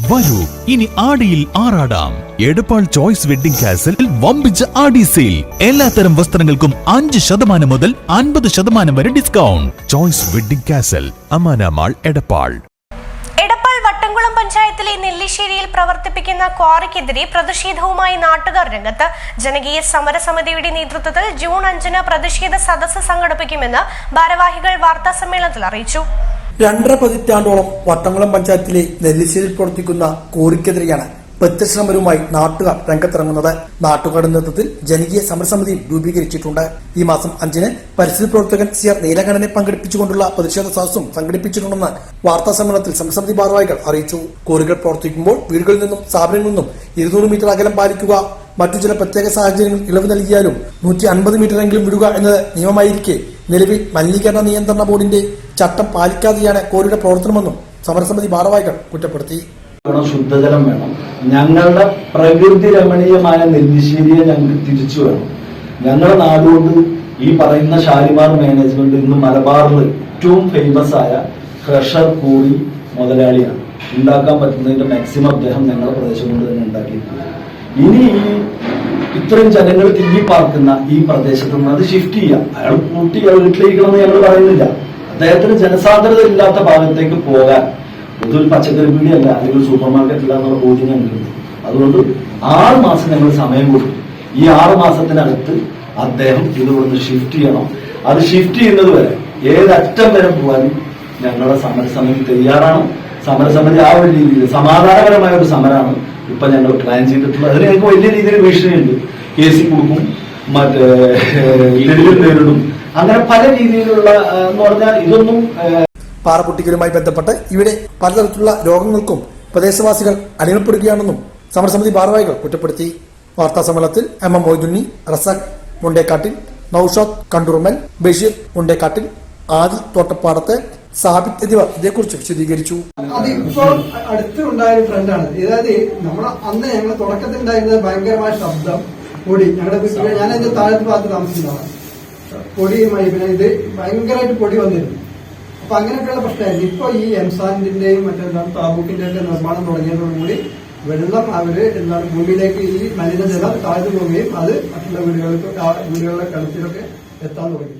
വരൂ. ഇനി ആടിയിൽ ആറാടാം. എടപ്പാൾ ചോയ്സ് വെഡിംഗ് കാസിൽ വമ്പിച്ച ആടി സെയിൽ. എല്ലാത്തരം വസ്ത്രങ്ങൾക്കും അഞ്ച് ശതമാനം മുതൽ അൻപത് ശതമാനം വരെ discount. Choice wedding castle Amana mall Edappal. Edappal Vattamkulam പഞ്ചായത്തിലെ നെല്ലിശ്ശേരിയിൽ പ്രവർത്തിപ്പിക്കുന്ന ക്വാറിക്കെതിരെ പ്രതിഷേധവുമായി നാട്ടുകാർ രംഗത്ത്. ജനകീയ സമരസമിതിയുടെ നേതൃത്വത്തിൽ ജൂൺ അഞ്ചിന് പ്രതിഷേധ സദസ്സ് സംഘടിപ്പിക്കുമെന്ന് ഭാരവാഹികൾ വാർത്താസമ്മേളനത്തിൽ അറിയിച്ചു. രണ്ടര പതിറ്റാണ്ടോളം വട്ടംകുളം പഞ്ചായത്തിലെ നെല്ലിശ്ശേരിയിൽ പ്രവർത്തിക്കുന്ന കോറിക്കെതിരെയാണ് പ്രത്യശ്രമരുമായി നാട്ടുകാർ രംഗത്തിറങ്ങുന്നത്. നാട്ടുകാരുടെ നേതൃത്വത്തിൽ ജനകീയ സമരസമിതിയും രൂപീകരിച്ചിട്ടുണ്ട്. ഈ മാസം അഞ്ചിന് പരിസ്ഥിതി പ്രവർത്തകൻ സി ആർ നീലകണ്ഠനെ പങ്കെടുപ്പിച്ചുകൊണ്ടുള്ള പ്രതിഷേധ സദസ്സും സംഘടിപ്പിച്ചിട്ടുണ്ടെന്ന് വാർത്താ സമ്മേളനത്തിൽ സമരസമിതി ഭാരവാഹികൾ അറിയിച്ചു. കോറികൾ പ്രവർത്തിക്കുമ്പോൾ വീടുകളിൽ നിന്നും സ്ഥാപനങ്ങളിൽ നിന്നും ഇരുന്നൂറ് മീറ്റർ അകലം പാലിക്കുക മറ്റു ചില പ്രത്യേക സാഹചര്യങ്ങളിൽ ഇളവ് നൽകിയാലും നൂറ്റി അൻപത് മീറ്ററെങ്കിലും വിടുക എന്നത് നിയമമായിരിക്കെ നിലവിൽ മലിനീകരണ നിയന്ത്രണ ബോർഡിന്റെ ചട്ടം പാലിക്കാതെയാണ് കോരിയുടെ പ്രവർത്തനമെന്നും സമരസമിതി ഭാരവാഹികൾ കുറ്റപ്പെടുത്തി. ശുദ്ധജലം വേണം. ഞങ്ങളുടെ പ്രകൃതി രമണീയമായ നെല്ലിശ്ശേരിയെ ഞങ്ങൾക്ക് തിരിച്ചു വേണം. ഞങ്ങളുടെ നാടുകൊണ്ട് ഈ പറയുന്ന ഷാലിമാർ മാനേജ്മെന്റ് ഇന്ന് മലബാറിൽ ഏറ്റവും ഫേമസ് ആയ ക്രഷർ കൂടി മുതലാളിയാണ്. ഉണ്ടാക്കാൻ പറ്റുന്നതിന്റെ മാക്സിമം അദ്ദേഹം ഞങ്ങളുടെ പ്രദേശം കൊണ്ട് തന്നെ ഉണ്ടാക്കിയിട്ടുണ്ട്. ഇനി ഈ ഇത്രയും ജനങ്ങൾ തിങ്ങി പാർക്കുന്ന ഈ പ്രദേശത്ത് നിന്ന് അത് ഷിഫ്റ്റ് ചെയ്യാം. അയാൾ കൂട്ടി അയാൾ വീട്ടിലേക്കണമെന്ന് ഞങ്ങൾ പറയുന്നില്ല. അദ്ദേഹത്തിന് ജനസാന്ദ്രത ഇല്ലാത്ത ഭാഗത്തേക്ക് പോകാൻ ഇതൊരു പച്ചക്കറി പീടിയല്ല അല്ലെങ്കിൽ സൂപ്പർ മാർക്കറ്റ് അല്ല എന്നുള്ള ബോധ്യം അതുകൊണ്ട് ആറ് മാസം ഞങ്ങൾ സമയം കൊടുത്തു ഈ ആറ് മാസത്തിനകത്ത് അദ്ദേഹം ഇതുകൊണ്ട് ഷിഫ്റ്റ് ചെയ്യണം. അത് ഷിഫ്റ്റ് ചെയ്യുന്നത് വരെ ഏതറ്റം വരെ പോകാനും ഞങ്ങളുടെ സമരസമിതി തയ്യാറാണ്. സമരസമിതി ആ ഒരു രീതിയിൽ സമാധാനപരമായ ഒരു സമരമാണ് ഇപ്പൊ ഞങ്ങൾ പ്ലാൻ ചെയ്തിട്ടുള്ളത്. അതിന് ഞങ്ങൾക്ക് വലിയ രീതിയിൽ ഭീഷണിയുണ്ട്. കേസിൽ കൊടുക്കും മറ്റേ നേരിടും. അങ്ങനെ പല രീതിയിലുള്ള എന്ന് പറഞ്ഞാൽ ഇതൊന്നും പാറപൊട്ടിക്കലുമായി പാറ ബന്ധപ്പെട്ട് ഇവിടെ പലതരത്തിലുള്ള രോഗങ്ങൾക്കും പ്രദേശവാസികൾ അടിമപ്പെടുകയാണെന്നും സമരസമിതി ഭാരവാഹികൾ കുറ്റപ്പെടുത്തി. വാർത്താ സമ്മേളനത്തിൽ എം എം മൊയ്തുണ്ണി റസാഖ് മുണ്ടേക്കാട്ടിൽ നൌഷാദ് കണ്ടൂർമൽ ബഷീർ മുണ്ടേക്കാട്ടിൽ ആദിൽ തോട്ടപ്പാടത്ത് സാബിത്ത് എന്നിവർ ഇതേക്കുറിച്ച് വിശദീകരിച്ചു. അത് അടുത്തുണ്ടായ ഒരു ട്രെൻഡാണ് അതായത് നമ്മൾ അന്ന് ഞങ്ങൾ തുടക്കത്തിൽ ഉണ്ടായിരുന്നത് ഭയങ്കരമായ ശബ്ദം പൊടി. ഞങ്ങളുടെ ഞാൻ എന്റെ താഴത്തെ ഭാഗത്ത് താമസിക്കുന്നതാണ്. പൊടിയുമായി പിന്നെ ഇത് ഭയങ്കരമായിട്ട് പൊടി വന്നിരുന്നു. അപ്പൊ അങ്ങനെയൊക്കെയുള്ള പ്രശ്നമായിരുന്നു. ഇപ്പൊ ഈ എംസാന്റിന്റെയും മറ്റെന്താണ് താബൂക്കിന്റെ ഒക്കെ നിർമ്മാണം തുടങ്ങിയതോടുകൂടി വെള്ളം അവർ എന്താണ് ഭൂമിയിലേക്ക് ഈ മലിനജലം താഴ്ന്നു പോവുകയും അത് മറ്റുള്ള വീടുകൾക്ക് വീടുകളിലെ കിണറ്റിലൊക്കെ എത്താൻ തുടങ്ങി.